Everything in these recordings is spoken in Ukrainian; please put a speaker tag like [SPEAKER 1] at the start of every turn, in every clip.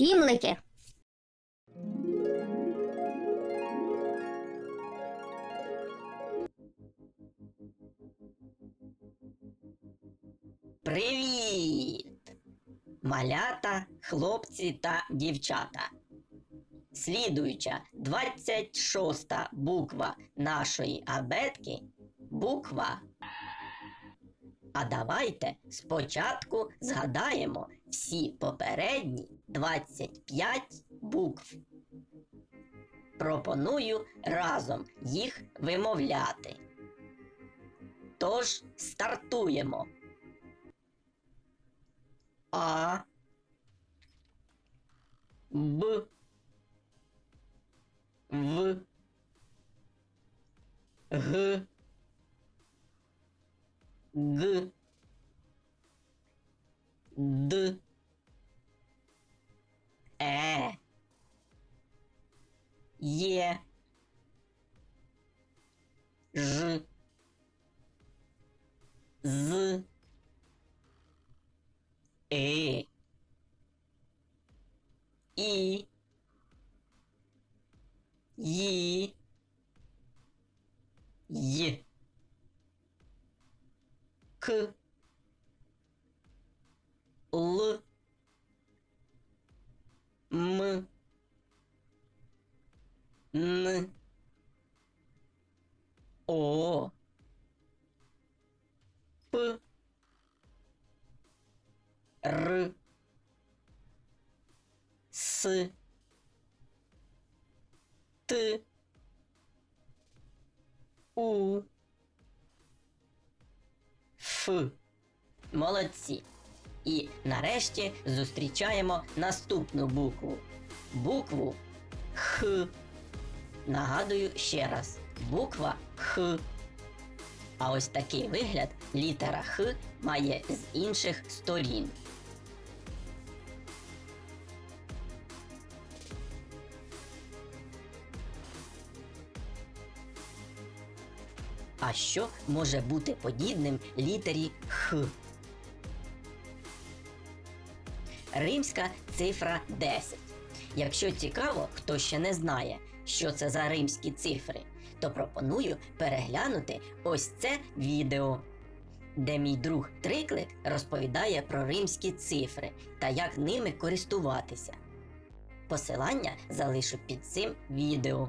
[SPEAKER 1] Сімлики.
[SPEAKER 2] Привіт! Малята, хлопці та дівчата. Слідуюча 26 буква нашої абетки буква. А давайте спочатку згадаємо всі попередні 25 букв. Пропоную разом їх вимовляти. Тож стартуємо. А Б В Г Г Д Е Є Ж З Е. І. Ї. Й. К. Л. М. Н. О. П. Р. С. Т. У. Ф. Молодці. І нарешті зустрічаємо наступну букву. Букву Х. Нагадую ще раз. Буква Х. А ось такий вигляд літера Х має з інших сторін. А що може бути подібним літері Х? Римська цифра 10. Якщо цікаво, хто ще не знає, що це за римські цифри, то пропоную переглянути ось це відео, де мій друг Триклик розповідає про римські цифри та як ними користуватися. Посилання залишу під цим відео.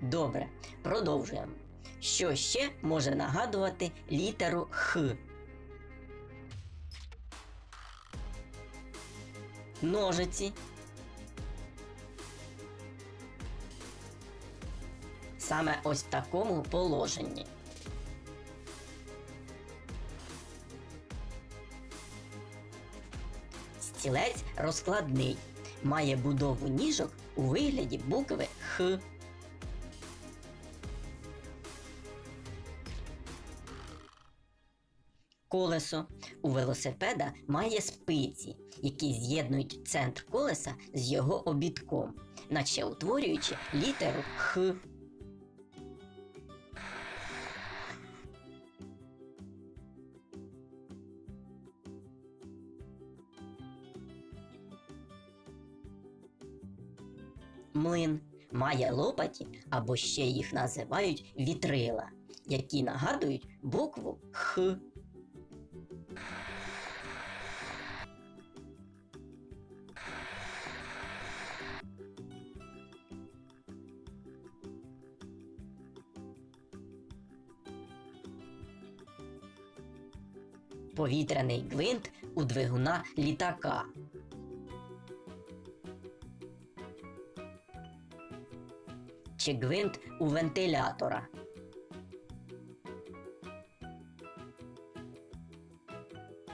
[SPEAKER 2] Добре, продовжуємо. Що ще може нагадувати літеру Х? Ножиці. Саме ось в такому положенні. Стілець розкладний. Має будову ніжок у вигляді букви Х. Колесо у велосипеда має спиці, які з'єднують центр колеса з його обідком, наче утворюючи літеру Х. Млин має лопаті або ще їх називають вітрила, які нагадують букву Х. Повітряний гвинт у двигуна літака. Чи гвинт у вентилятора.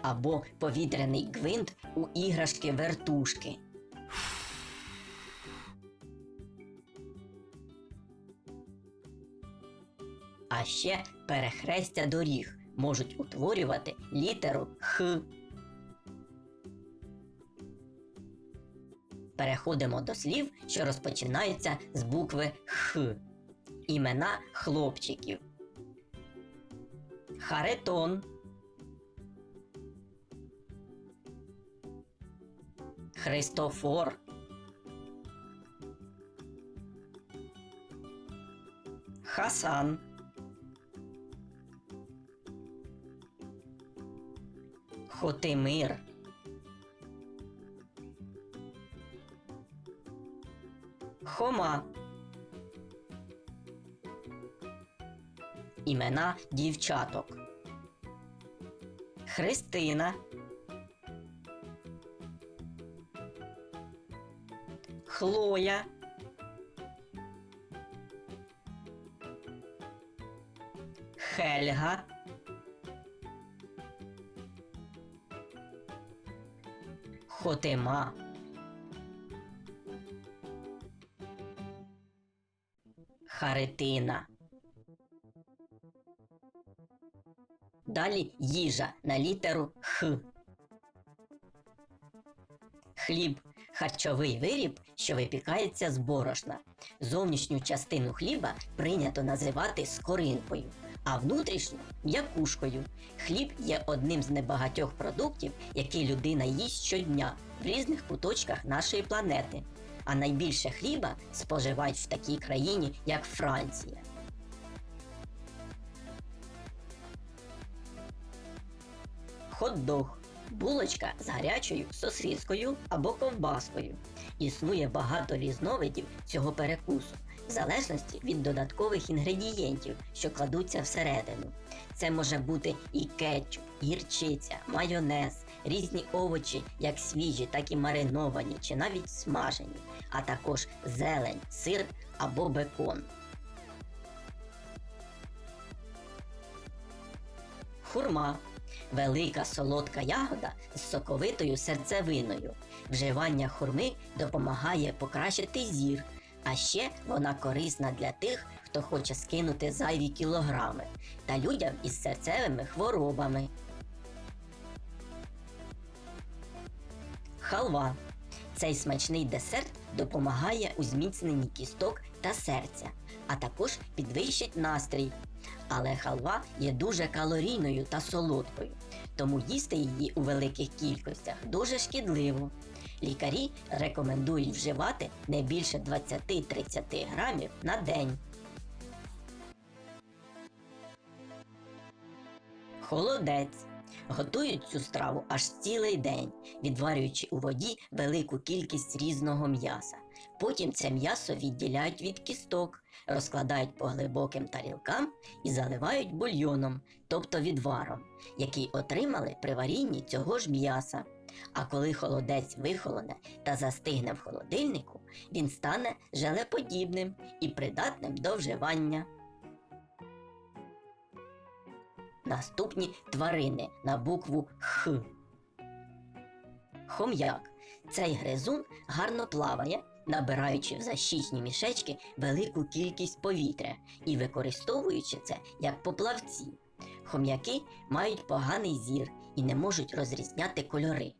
[SPEAKER 2] Або повітряний гвинт у іграшки вертушки. А ще перехрестя доріг можуть утворювати літеру Х. Переходимо до слів, що розпочинаються з букви Х. Імена хлопчиків. Харитон. Христофор. Хасан. Хотимир. Хома. Імена дівчаток. Христина. Хлоя. Хельга. Хотима. Харитина. Далі їжа на літеру Х. Хліб харчовий виріб, що випікається з борошна. Зовнішню частину хліба прийнято називати скоринкою, а внутрішню м'якушкою. Хліб є одним з небагатьох продуктів, які людина їсть щодня в різних куточках нашої планети. А найбільше хліба споживають в такій країні, як Франція. Хот-дог булочка з гарячою сосискою або ковбаскою. Існує багато різновидів цього перекусу, в залежності від додаткових інгредієнтів, що кладуться всередину. Це може бути і кетчуп, гірчиця, майонез, різні овочі, як свіжі, так і мариновані чи навіть смажені, а також зелень, сир або бекон. Хурма велика солодка ягода з соковитою серцевиною. Вживання хурми допомагає покращити зір, а ще вона корисна для тих, хто хоче скинути зайві кілограми, та людям із серцевими хворобами. Халва. Цей смачний десерт допомагає у зміцненні кісток та серця, а також підвищить настрій. Але халва є дуже калорійною та солодкою, тому їсти її у великих кількостях дуже шкідливо. Лікарі рекомендують вживати не більше 20-30 грамів на день. Холодець. Готують цю страву аж цілий день, відварюючи у воді велику кількість різного м'яса. Потім це м'ясо відділяють від кісток, розкладають по глибоким тарілкам і заливають бульйоном, тобто відваром, який отримали при варінні цього ж м'яса. А коли холодець вихолоне та застигне в холодильнику, він стане желеподібним і придатним до вживання. Наступні тварини на букву Х. Хом'як. Цей гризун гарно плаває, набираючи в защічні мішечки велику кількість повітря і використовуючи це як поплавці. Хом'яки мають поганий зір і не можуть розрізняти кольори.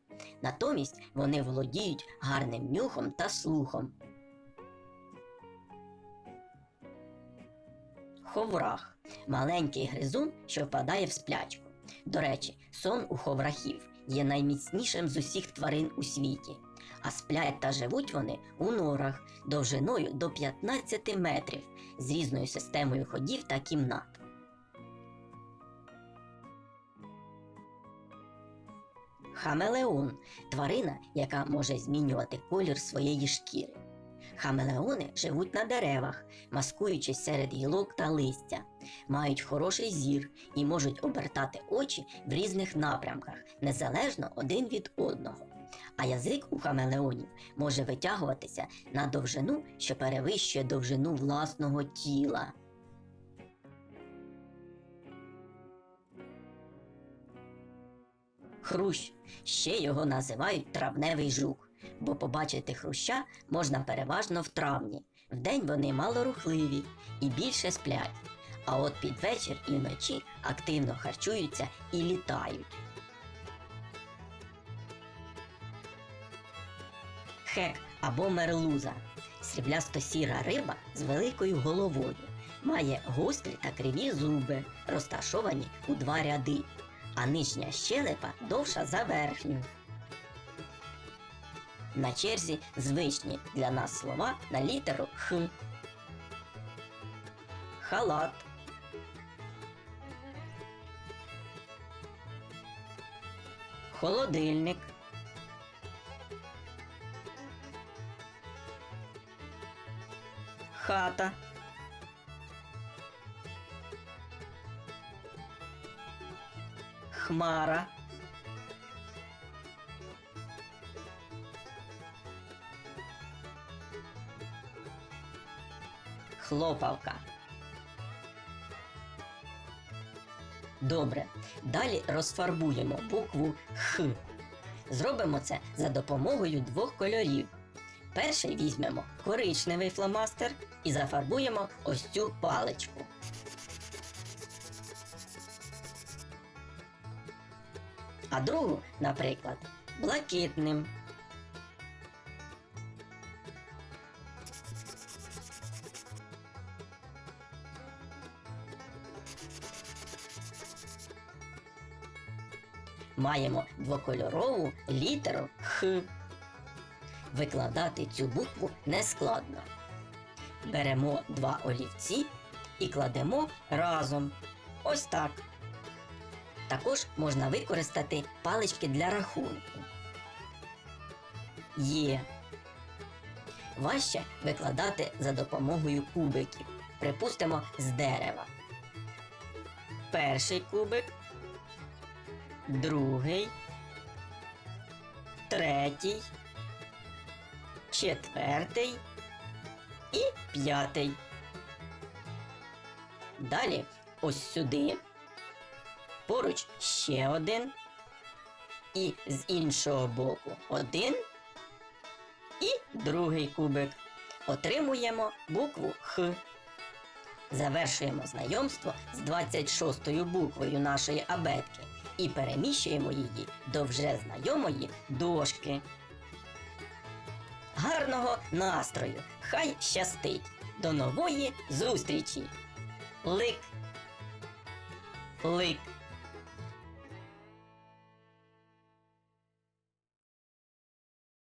[SPEAKER 2] Натомість вони володіють гарним нюхом та слухом. Ховрах маленький гризун, що впадає в сплячку. До речі, сон у ховрахів є найміцнішим з усіх тварин у світі, а сплять та живуть вони у норах довжиною до 15 метрів з різною системою ходів та кімнат. Хамелеон тварина, яка може змінювати колір своєї шкіри. Хамелеони живуть на деревах, маскуючись серед гілок та листя, мають хороший зір і можуть обертати очі в різних напрямках, незалежно один від одного. А язик у хамелеонів може витягуватися на довжину, що перевищує довжину власного тіла. Хрущ ще його називають травневий жук, бо побачити хруща можна переважно в травні. Вдень вони малорухливі і більше сплять. А от під вечір і вночі активно харчуються і літають. Хек або мерлуза сріблясто-сіра риба з великою головою. Має гострі та криві зуби, розташовані у два ряди, а нижня щелепа довша за верхню. На черзі звичні для нас слова на літеру Х. Халат. Холодильник. Хата. Хмара. Хлопавка. Добре. Далі розфарбуємо букву Х. Зробимо це за допомогою двох кольорів. Перший візьмемо коричневий фломастер і зафарбуємо ось цю паличку. А другу, наприклад, блакитним. Маємо двокольорову літеру Х. Викладати цю букву нескладно. Беремо два олівці і кладемо разом. Ось так. Також можна використати палички для рахунку. Є. Важче викладати за допомогою кубиків. Припустимо, з дерева. Перший кубик, другий, третій, четвертий і п'ятий. Далі ось сюди поруч ще один. І з іншого боку один. І другий кубик. Отримуємо букву Х. Завершуємо знайомство з 26-ю буквою нашої абетки і переміщуємо її до вже знайомої дошки. Гарного настрою! Хай щастить! До нової зустрічі! Лик! Лик!